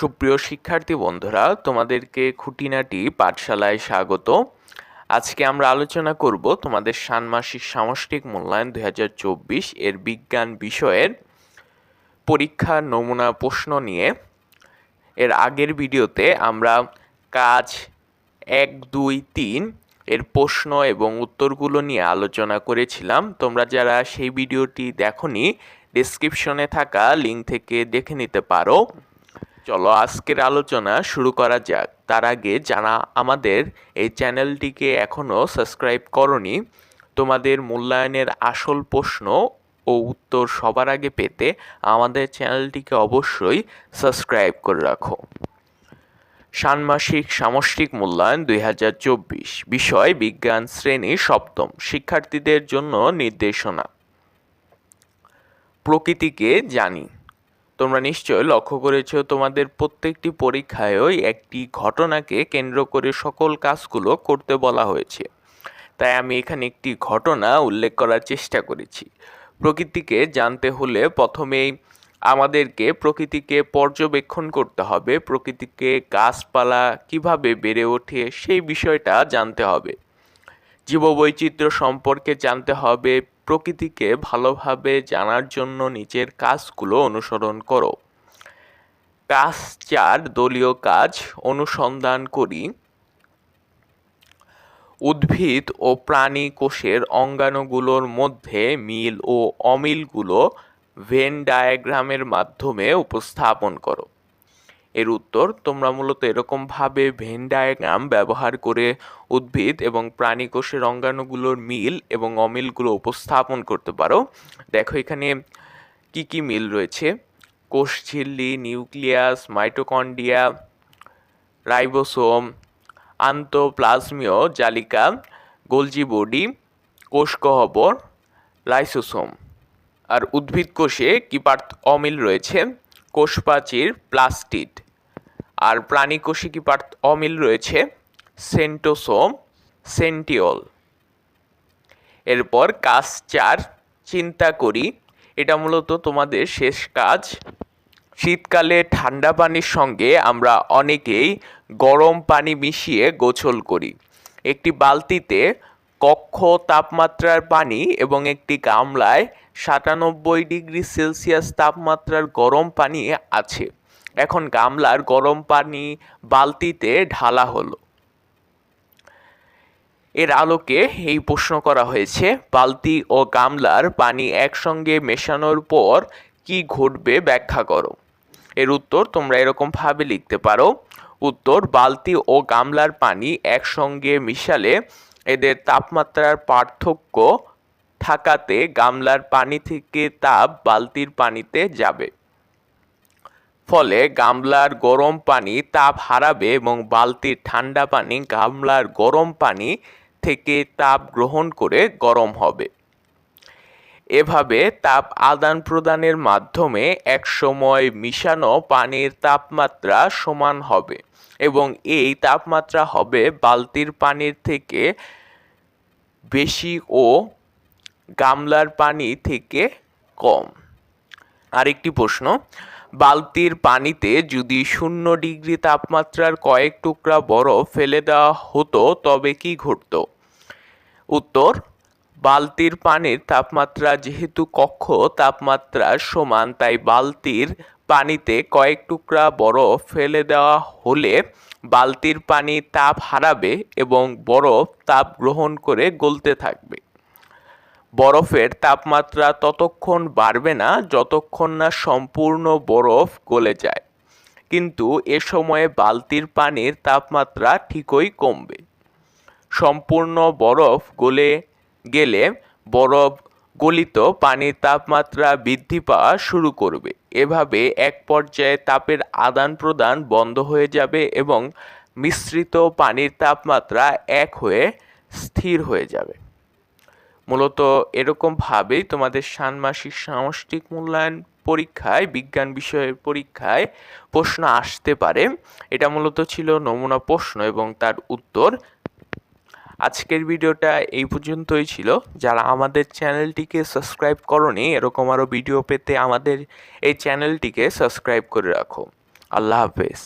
সুপ্রিয় শিক্ষার্থী বন্ধুরা, তোমাদেরকে খুঁটিনাটি পাঠশালায় স্বাগত। আজকে আমরা আলোচনা করব তোমাদের ষান্মাসিক সামষ্টিক মূল্যায়ন দু হাজার চব্বিশ এর বিজ্ঞান বিষয়ের পরীক্ষার নমুনা প্রশ্ন নিয়ে। এর আগের ভিডিওতে আমরা কাজ এক, দুই, তিন এর প্রশ্ন এবং উত্তরগুলো নিয়ে আলোচনা করেছিলাম। তোমরা যারা সেই ভিডিওটি দেখনি ডিসক্রিপশনে থাকা লিঙ্ক থেকে দেখে নিতে পারো। চলো, আজকের আলোচনা শুরু করা যাক। তার আগে যারা আমাদের এই চ্যানেলটিকে এখনও সাবস্ক্রাইব করনি, তোমাদের মূল্যায়নের আসল প্রশ্ন ও উত্তর সবার আগে পেতে আমাদের চ্যানেলটিকে অবশ্যই সাবস্ক্রাইব করে রাখো। ষান্মাসিক সামষ্টিক মূল্যায়ন দুই হাজার চব্বিশ। বিষয়, বিজ্ঞান শ্রেণি সপ্তম। শিক্ষার্থীদের জন্য নির্দেশনা। প্রকৃতিকে জানি। তোমরা নিশ্চয় লক্ষ্য করেছ, তোমাদের প্রত্যেকটি পরীক্ষায়ই একটি ঘটনাকে কেন্দ্র করে সকল কাজগুলো করতে বলা হয়েছে। তাই আমি এখানে একটি ঘটনা উল্লেখ করার চেষ্টা করেছি। প্রকৃতিকে জানতে হলে প্রথমেই আমাদেরকে প্রকৃতিকে পর্যবেক্ষণ করতে হবে, প্রকৃতিকে গাছপালা কীভাবে বেড়ে ওঠে সেই বিষয়টা জানতে হবে। জীববৈচিত্র্য সম্পর্কে জানতে হবে প্রকৃতিকে ভালোভাবে জানার জন্য নিচের কাজগুলো অনুসরণ করো। কাজ চার, দলীয় কাজ অনুসন্ধান করি। উদ্ভিদ ও প্রাণী কোষের অঙ্গাণুগুলোর মধ্যে মিল ও অমিলগুলো ভেন ডায়াগ্রামের মাধ্যমে উপস্থাপন করো। এর উত্তর, তোমরা মূলত এরকমভাবে ভেন ডায়াগ্রাম ব্যবহার করে উদ্ভিদ এবং প্রাণী কোষের অঙ্গাণুগুলোর মিল এবং অমিলগুলো উপস্থাপন করতে পারো। দেখো এখানে কি কি মিল রয়েছে? কোষ ঝিল্লি, নিউক্লিয়াস মাইটোকন্ডিয়া রাইবোসোম, আন্তঃপ্লাজমীয় জালিকা, গোলজি বডি, কোষ গহ্বর লাইসোসোম আর উদ্ভিদ কোষে কি পার্থ, অমিল রয়েছে? কোষপ্রাচীর প্লাস্টিড। আর প্রাণী কোষে কি অমিল রয়েছে? সেন্টোসোম, সেন্টিওল। এরপর কাজ চার, চিন্তা করি। এটা মূলত তোমাদের শেষ কাজ। শীতকালে ঠান্ডা পানির সঙ্গে আমরা অনেকেই গরম পানি মিশিয়ে গোসল করি। একটি বালতিতে কক্ষ তাপমাত্রার পানি এবং একটি গামলায় সাতানব্বই ডিগ্রি সেলসিয়াস তাপমাত্রার গরম পানি আছে। এখন গামলার গরম পানি বালতিতে ঢালা হলো। এর আলোকে এই প্রশ্ন করা হয়েছে, বালতি ও গামলার পানি একসঙ্গে মেশানোর পর কি ঘটবে ব্যাখ্যা করো। এর উত্তর তোমরা এরকমভাবে লিখতে পারো, উত্তর, বালতি ও গামলার পানি একসঙ্গে মিশালে এদের তাপমাত্রার পার্থক্য থাকাতে গামলার পানি থেকে তাপ বালতির পানিতে যাবে। ফলে গামলার গরম পানি তাপ হারাবে এবং বালতির ঠান্ডা পানি গামলার গরম পানি থেকে তাপ গ্রহণ করে গরম হবে। এভাবে তাপ আদান প্রদানের মাধ্যমে একসময় মিশানো পানির তাপমাত্রা সমান হবে এবং এই তাপমাত্রা হবে বালতির পানির থেকে বেশি ও গামলার পানি থেকে কম। আরেকটি প্রশ্ন, বালতির পানিতে যদি শূন্য ডিগ্রি তাপমাত্রার কয়েক টুকরা বরফ ফেলে দেওয়া হতো, তবে কি ঘটত? উত্তর, বালতির পানির তাপমাত্রা যেহেতু কক্ষ তাপমাত্রার সমান, তাই বালতির পানিতে কয়েক টুকরা বরফ ফেলে দেওয়া হলে বালতির পানি তাপ হারাবে এবং বরফ তাপ গ্রহণ করে গলতে থাকবে। বরফের তাপমাত্রা ততক্ষণ বাড়বে না যতক্ষণ না সম্পূর্ণ বরফ গলে যায়। কিন্তু এ সময়ে বালতির পানির তাপমাত্রা ঠিকই কমবে। সম্পূর্ণ বরফ গলে গেলে বরফ গলিত পানির তাপমাত্রা বৃদ্ধি পাওয়া শুরু করবে। এভাবে এক পর্যায়ে তাপের আদান প্রদান বন্ধ হয়ে যাবে এবং মিশ্রিত পানির তাপমাত্রা এক হয়ে স্থির হয়ে যাবে। মূলত এরকমভাবেই তোমাদের ষান্মাসিক সামষ্টিক মূল্যায়ন পরীক্ষায়, বিজ্ঞান বিষয়ের পরীক্ষায় প্রশ্ন আসতে পারে। এটা মূলত ছিল নমুনা প্রশ্ন এবং তার উত্তর। আজকের ভিডিওটা এই পর্যন্তই ছিল। যারা আমাদের চ্যানেলটিকে সাবস্ক্রাইব করনি, এরকম আরও ভিডিও পেতে আমাদের এই চ্যানেলটিকে সাবস্ক্রাইব করে রাখো। আল্লাহ হাফেজ।